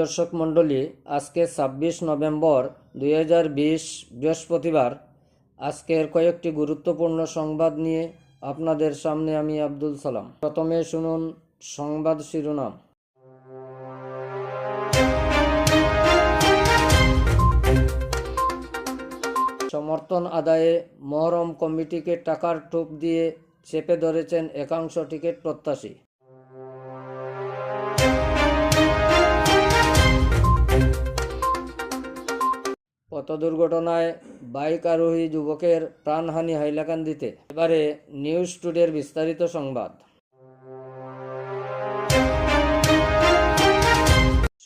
দর্শক মণ্ডলী, আজকে ছাব্বিশ নভেম্বর দুই হাজার বিশ বৃহস্পতিবার। আজকের কয়েকটি গুরুত্বপূর্ণ সংবাদ নিয়ে আপনাদের সামনে আমি আব্দুল সালাম। প্রথমে শুনুন সংবাদ শিরোনাম। সমর্থন আদায়ে মহরম কমিটিকে টাকার টোপ দিয়ে চেপে ধরেছেন একাংশ টিকিট প্রত্যাশী। পথ দুর্ঘটনায় বাইক আরোহী যুবকের প্রাণহানি হাইলাকান্দিতে। এবারে নিউজ টুডের বিস্তারিত সংবাদ।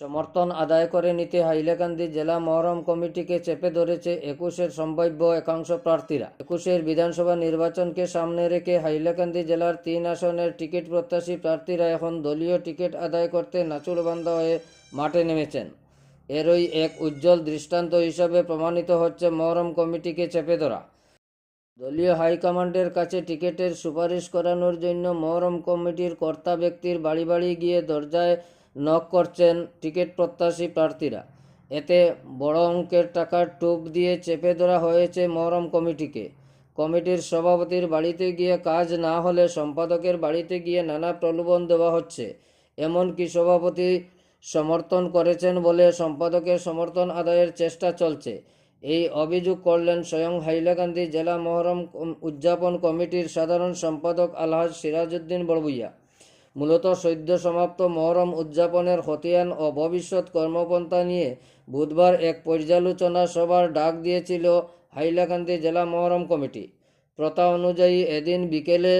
সমর্থন আদায় করে নিতে হাইলাকান্দি জেলা মহরম কমিটিকে চেপে ধরেছে একুশের সম্ভাব্য একাংশ প্রার্থীরা। একুশের বিধানসভা নির্বাচনকে সামনে রেখে হাইলাকান্দি জেলার তিন আসনের টিকিট প্রত্যাশী প্রার্থীরা এখন দলীয় টিকিট আদায় করতে নাচুরবান্ধা হয়ে মাঠে নেমেছেন। এরই এক উজ্জ্বল দৃষ্টান্ত হিসাবে প্রমাণিত হচ্ছে মহরম কমিটিকে চেপে ধরা। দলীয় হাইকমান্ডের কাছে টিকিটের সুপারিশ করানোর জন্য মহরম কমিটির কর্তা ব্যক্তির বাড়ি বাড়ি গিয়ে দরজায় নক করছেন টিকিট প্রত্যাশী প্রার্থীরা। এতে বড় অঙ্কের টাকার টোপ দিয়ে চেপে ধরা হয়েছে মহরম কমিটিকে। কমিটির সভাপতির বাড়িতে গিয়ে কাজ না হলে সম্পাদকের বাড়িতে গিয়ে নানা প্রলোভন দেওয়া হচ্ছে। এমনকি সভাপতি সমর্থন করেছেন বলে সম্পাদকের সমর্থন আদায়ের চেষ্টা চলছে। এই অভিযোগ করলেন স্বয়ং হাইলাকান্দি জেলা মহরম উদযাপন কমিটির সাধারণ সম্পাদক আলহাজ সিরাজউদ্দিন বড়বুইয়া মূলত সদ্য সমাপ্ত মহরম উদযাপনের খতিয়ান ও ভবিষ্যৎ কর্মপন্থা নিয়ে বুধবার এক পর্যালোচনা সভার ডাক দিয়েছিল হাইলাকান্দি জেলা মহরম কমিটি। প্রথা অনুযায়ী এদিন বিকেলে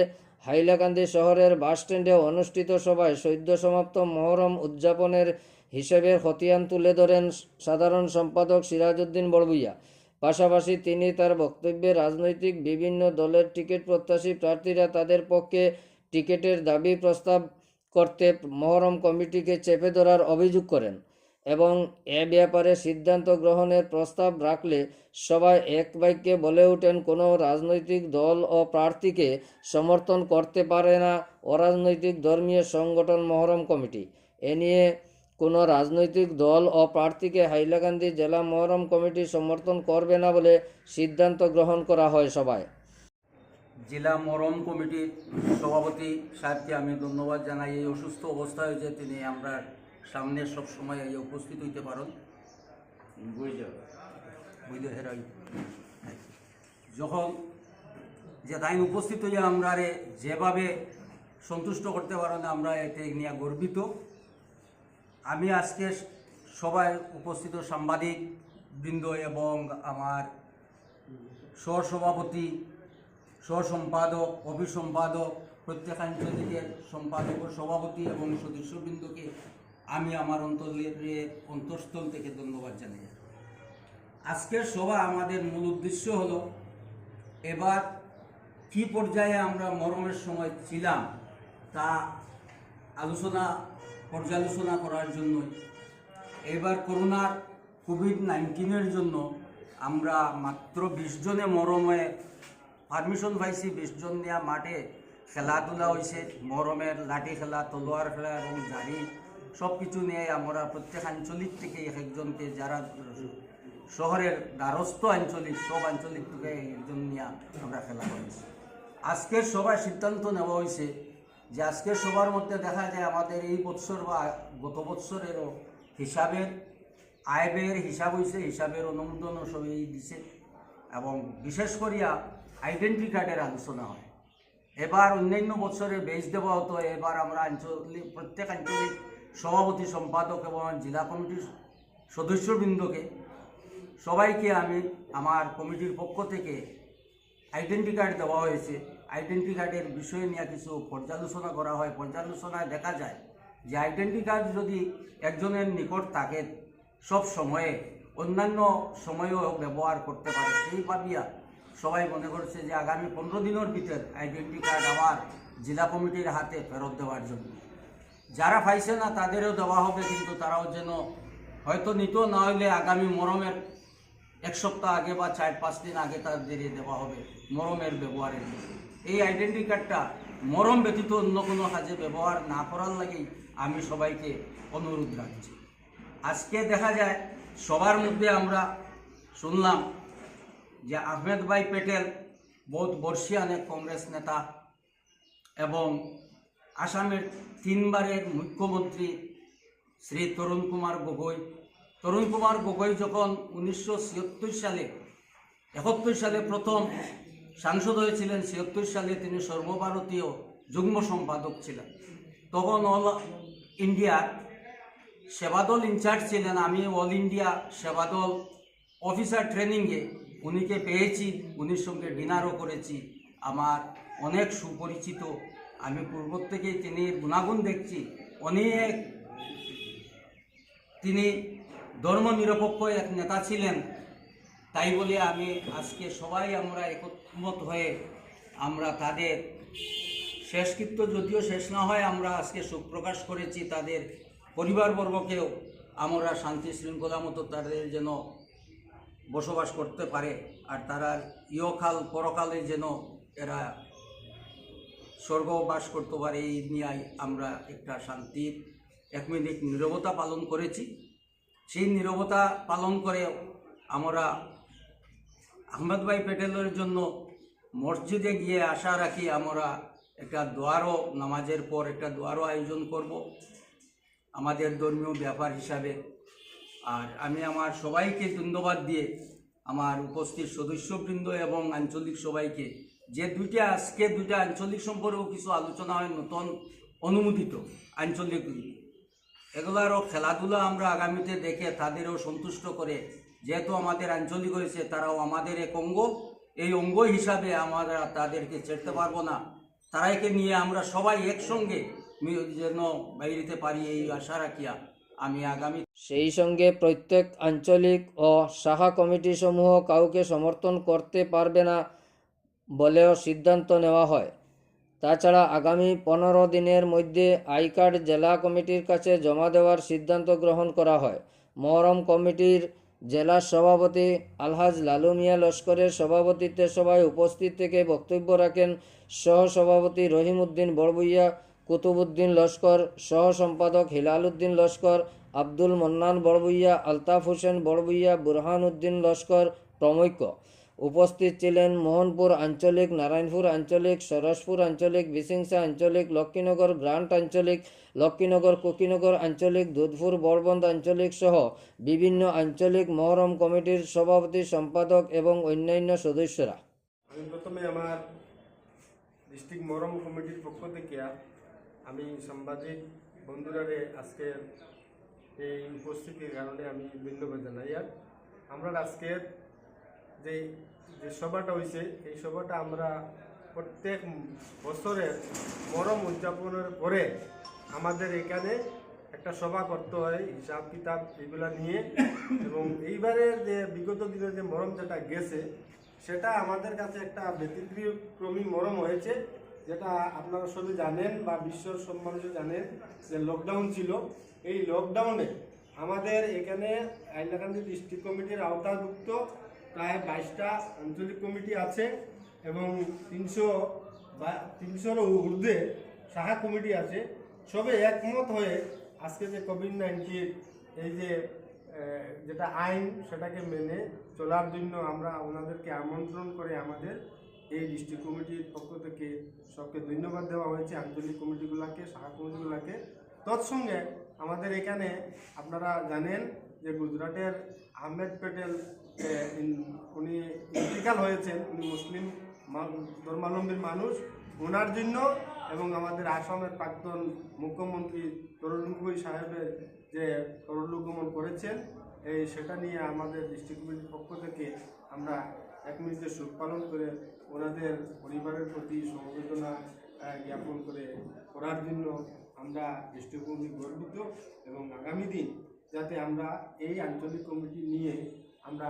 হাইলাকান্দি শহরের বাসস্ট্যান্ডে অনুষ্ঠিত সভায় সদ্য সমাপ্ত মহরম উদযাপনের হিসেবের খতিয়ান তুলে ধরেন সাধারণ সম্পাদক সিরাজউদ্দিন বড়বুইয়া পাশাপাশি তিনি তার বক্তব্যে রাজনৈতিক বিভিন্ন দলের টিকিট প্রত্যাশী প্রার্থীরা তাদের পক্ষে টিকিটের দাবি প্রস্তাব করতে মহরম কমিটিকে চেপে ধরার অভিযোগ করেন। এবং এ ব্যাপারে সিদ্ধান্ত গ্রহণের প্রস্তাব রাখলে সবাই এক বাক্যে বলে ওঠেন, কোনো রাজনৈতিক দল ও প্রার্থীকে সমর্থন করতে পারে না অরাজনৈতিক ধর্মীয় সংগঠন মহরম কমিটি। এ নিয়ে কোনো রাজনৈতিক দল ও প্রার্থীকে হাইলাকান্দি জেলা মহরম কমিটি সমর্থন করবে না বলে সিদ্ধান্ত গ্রহণ করা হয় সবাই। জেলা মরম কমিটির সভাপতি সাহেবকে আমি ধন্যবাদ জানাই। এই অসুস্থ অবস্থায় হয়েছে তিনি আমরা সামনে সব সময় উপস্থিত হইতে পারেন বুঝলে হেরাই যখন যে তাই উপস্থিত হইয়া আমরা রে যেভাবে সন্তুষ্ট করতে পারেন আমরা এতে নিয়ে গর্বিত। আমি আজকে সবাই উপস্থিত সাংবাদিক বৃন্দ এবং আমার সহসভাপতি সহসম্পাদক অভিসম্পাদক প্রত্যেক আঞ্চলিকের সম্পাদক সভাপতি এবং সদস্যবৃন্দকে আমি আমার অন্তরের অন্তঃস্থল থেকে ধন্যবাদ জানাই। আজকের সভা আমাদের মূল উদ্দেশ্য হলো, এবার কি পর্যায়ে আমরা মরমের সময় ছিলাম তা আলোচনা, পর্যালোচনা করার জন্য এবার করোনার কোভিড নাইন্টিনের জন্য আমরা মাত্র বিশ জনে মরমে পারমিশন পাইছি, বিশ জন নেওয়া মাঠে খেলাধুলা হয়েছে মরমের লাঠি খেলা, তলোয়ার খেলা এবং জারি সব কিছু নিয়ে আমরা প্রত্যেক আঞ্চলিক থেকে এক একজনকে যারা শহরের দ্বারস্থ আঞ্চলিক, সব আঞ্চলিক থেকে একজন নিয়ে আমরা খেলা করেছি। আজকের সভায় সিদ্ধান্ত নেওয়া হয়েছে যে আজকের সবার মধ্যে দেখা যায় আমাদের এই বৎসর বা গত বৎসরেরও হিসাবের আয় ব্যয়ের হিসাব হয়েছে, হিসাবের অনুমোদনও সবই দিছে এবং বিশেষ করিয়া আইডেন্টি কার্ডের আলোচনা হয়। এবার অন্যান্য বছরে বেচ দেওয়া হতো, এবার আমরা আঞ্চলিক, প্রত্যেক আঞ্চলিক সভাপতি সম্পাদক এবং জেলা কমিটির সদস্যবৃন্দকে সবাইকে আমি আমার কমিটির পক্ষ থেকে আইডেন্টি কার্ড দেওয়া হয়েছে। আইডেন্টি কার্ডের বিষয় নিয়ে কিছু পর্যালোচনা করা হয়। পর্যালোচনায় দেখা যায় যে আইডেন্টি কার্ড যদি একজনের নিকট থাকে সব সময়ে, অন্যান্য সময়েও ব্যবহার করতে পারে। সেই ভাবিয়া সবাই মনে করছে যে আগামী পনেরো দিনের ভিতর আইডেন্টি কার্ড আবার জেলা কমিটির হাতে ফেরত দেওয়ার জন্য। যারা পাইছে না, তাদেরও দেওয়া হবে, কিন্তু তারাও যেন হয়তো নিত, না হইলে আগামী মরমের এক সপ্তাহ আগে বা চার পাঁচ দিন আগে তাদের দেওয়া হবে, মরমের ব্যবহারের এই আইডেন্টি কার্ডটা মরম ব্যতীত অন্য কোনো কাজে ব্যবহার না করার লাগেই আমি সবাইকে অনুরোধ রাখছি। আজকে দেখা যায়, সবার মধ্যে আমরা শুনলাম যে আহমেদ ভাই পেটেল, বহুত বর্ষিয়ান এক কংগ্রেস নেতা এবং আসামের তিনবারের মুখ্যমন্ত্রী শ্রী তরুণ কুমার গগৈ। তরুণ কুমার গগৈ যখন উনিশশো সালে, একাত্তর সালে প্রথম সাংসদ হয়েছিলেন, ছিয়াত্তর সালে তিনি সর্বভারতীয় যুগ্ম সম্পাদক ছিলেন। তখন অল ইন্ডিয়ার সেবাদল ইনচার্জ ছিলেন। আমি অল ইন্ডিয়া সেবাদল অফিসার ট্রেনিংয়ে উনিকে পেয়েছি, উনির সঙ্গে ডিনারও করেছি। আমার অনেক সুপরিচিত আমি পূর্ব থেকে তিনি গুণাগুণ দেখছি। অনেক তিনি ধর্মনিরপেক্ষ এক নেতা ছিলেন। তাই বলে আমি আজকে সবাই আমরা একমত হয়ে আমরা তাদের শেষকৃত্য যদিও শেষ না হয়, আমরা আজকে শোক প্রকাশ করেছি তাদের পরিবারবর্গকেও। আমরা শান্তি শৃঙ্খলা মতো তাদের যেন বসবাস করতে পারে, আর তারা ইয়কাল পরকালে যেন এরা স্বর্গবাস করতে পারে, এই নিয়ে আমরা একটা শান্তির এক মিনিট নীরবতা পালন করেছি। সেই নীরবতা পালন করে আমরা আহমেদ ভাই প্যাটেলের জন্য মসজিদে গিয়ে আশা রাখি আমরা একটা দোয়ারও, নামাজের পর একটা দোয়ারও আয়োজন করব আমাদের ধর্মীয় ব্যাপার হিসাবে। আর আমি আমার সবাইকে ধন্যবাদ দিয়ে আমার উপস্থিত সদস্যবৃন্দ এবং আঞ্চলিক সবাইকে যে দুইটা আজকে দুইটা আঞ্চলিক সম্পর্কেও কিছু আলোচনা হয় নতুন অনুমোদিত আঞ্চলিক এগুলারও খেলাধুলা আমরা আগামীতে দেখে তাদেরও সন্তুষ্ট করে যেহেতু আমাদের আঞ্চলিক হয়েছে, তারাও আমাদের এক অঙ্গ। এই অঙ্গ হিসাবে আমরা তাদেরকে ছেড়তে পারব না। তারাইকে নিয়ে আমরা সবাই একসঙ্গে যেন বাইরিতে পারি এই আশা রাখিয়া আমি আগামী সেই সঙ্গে প্রত্যেক আঞ্চলিক ও শাখা কমিটি সমূহ কাউকে সমর্থন করতে পারবে না। বলেও সিদ্ধান্ত নেওয়া হয়। তাছাড়া আগামী পনেরো দিনের মধ্যে আই কার্ড জেলা কমিটির কাছে জমা দেওয়ার সিদ্ধান্ত গ্রহণ করা হয়। মহরম কমিটির জেলা সভাপতি আলহাজ লালু মিয়া লস্করের সভাপতিত্বে সভায় উপস্থিত থেকে বক্তব্য রাখেন সহ সভাপতি রহিমউদ্দিন বড়বুইয়া কুতুবুদ্দিন লস্কর সহ সম্পাদক হিলাল উদ্দিন লস্কর, আব্দুল মন্নান বড়বুইয়া আলতাফ হোসেন বড়বুইয়া বুরহান উদ্দিন লস্কর প্রমুখ। উপস্থিত ছিলেন মোহনপুর আঞ্চলিক, নারায়ণপুর আঞ্চলিক, সরসপুর আঞ্চলিক বিসিংসা আঞ্চলিক, লক্ষ্মীনগর গ্রান্ট আঞ্চলিক, লক্ষ্মীনগর কুকিনগর আঞ্চলিক, দুধপুর বরবন্দ আঞ্চলিক সহ বিভিন্ন আঞ্চলিক মহরম কমিটির সভাপতি, সম্পাদক এবং অন্যান্য সদস্যরা। আমি প্রথমে আমার ডিস্ট্রিক্ট মরম কমিটির পক্ষ থেকে আমি সাংবাদিক বন্ধুরারে আজকের এই উপস্থিতির কারণে আমি ধন্যবাদ জানাই। আর আমরা আজকের যে যে সভাটা হয়েছে এই সভাটা আমরা প্রত্যেক বছরের মরম উদযাপনের পরে আমাদের এখানে একটা সভা করতে হয়, হিসাব কিতাব এগুলা নিয়ে। এবং এইবারের যে বিগত দিনে যে মরম যেটা গেছে, সেটা আমাদের কাছে একটা ব্যতিক্রমী মরম হয়েছে, যেটা আপনারা সবাই জানেন বা বিশ্বর সব মানুষ জানেন যে লকডাউন ছিল। এই লকডাউনে আমাদের এখানে হাইলাকান্দি ডিস্ট্রিক্ট কমিটির আওতাভুক্ত প্রায় বাইশটা আঞ্চলিক কমিটি আছে এবং তিনশো বা তিনশোরও ঊর্ধ্বে শাখা কমিটি আছে। সবে একমত হয়ে আজকে যে কোভিড নাইন্টিন এই যে যেটা আইন, সেটাকে মেনে চলার জন্য আমরা ওনাদেরকে আমন্ত্রণ করে আমাদের এই ডিস্ট্রিক্ট কমিটির পক্ষ থেকে সবকে ধন্যবাদ দেওয়া হয়েছে, আঞ্চলিক কমিটিগুলোকে, শাখা কমিটিগুলোকে। তৎসঙ্গে আমাদের এখানে আপনারা জানেন যে গুজরাটের আহমেদ প্যাটেল উনি ইন্টিকাল হয়েছেন, উনি মুসলিম ধর্মাবলম্বীর মানুষ। ওনার জন্য এবং আমাদের আসামের প্রাক্তন মুখ্যমন্ত্রী তরুণ গগৈ সাহেবের যে পরলোকগমন করেছেন, এই সেটা নিয়ে আমাদের ডিস্ট্রিক্ট কমিটির পক্ষ থেকে আমরা এক মিনিটে শোক পালন করে ওনাদের পরিবারের প্রতি সমবেদনা জ্ঞাপন করে করার জন্য আমরা ডিস্ট্রিক্ট কমিটি গর্বিত এবং আগামী দিন যাতে আমরা এই আঞ্চলিক কমিটি নিয়ে আমরা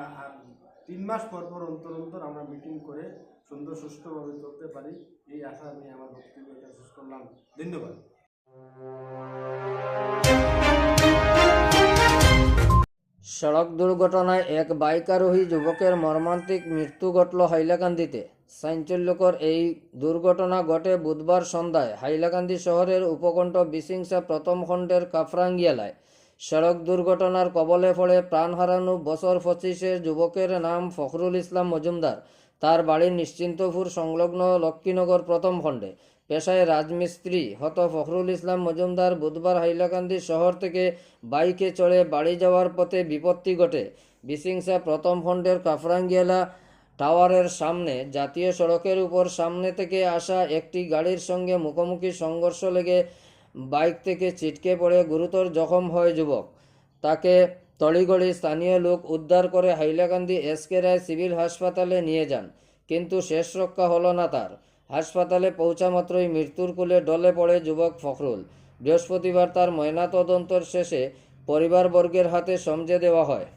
তিন মাস পর পর অন্তর অন্তর আমরা মিটিং করে সুন্দর সুষ্ঠুভাবে চলতে পারি। এই আশা আমি আমার বক্তব্য শেষ করলাম। ধন্যবাদ। সড়ক দুর্ঘটনায় এক বাইক আরোহী যুবকের মর্মান্তিক মৃত্যু ঘটল হাইলাকান্দিতে। চাঞ্চল্যকর এই দুর্ঘটনা ঘটে বুধবার সন্ধ্যায় হাইলাকান্দি শহরের উপকণ্ঠ বিসিংসা প্রথম খণ্ডের কাফরাঙ্গি এলায় সড়ক দুর্ঘটনার কবলে পড়ে প্রাণ হারানো বছর পঁচিশের যুবকের নাম ফখরুল ইসলাম মজুমদার। তার বাড়ি নিশ্চিন্তপুর, সংলগ্ন লক্ষ্মীনগর প্রথম খণ্ডে। পেশায় রাজমিস্ত্রি। হত ফখরুল ইসলাম মজুমদার বুধবার হাইলাকান্দি শহর থেকে বাইকে চড়ে বাড়ি যাওয়ার পথে বিপত্তি ঘটে। বিসিংসা প্রথম খণ্ডের কাফরাঙ্গিয়ালা টাওয়ারের সামনে, জাতীয় সড়কের উপর সামনে থেকে আসা একটি গাড়ির সঙ্গে মুখোমুখি সংঘর্ষ লেগে বাইক থেকে ছিটকে পড়ে গুরুতর জখম হয় যুবক। তাকে তড়িগড়ি স্থানীয় লোক উদ্ধার করে হাইলাকান্দি এসকে রায় সিভিল হাসপাতালে নিয়ে যান, কিন্তু শেষ রক্ষা হলো না তার। হাসপাতালে পৌঁছা মাত্রই মৃত্যুর কুলে ডলে পড়ে যুবক ফখরুল। বৃহস্পতিবার তার ময়নাতদন্তর শেষে পরিবারবর্গের হাতে সমঝে দেওয়া হয়।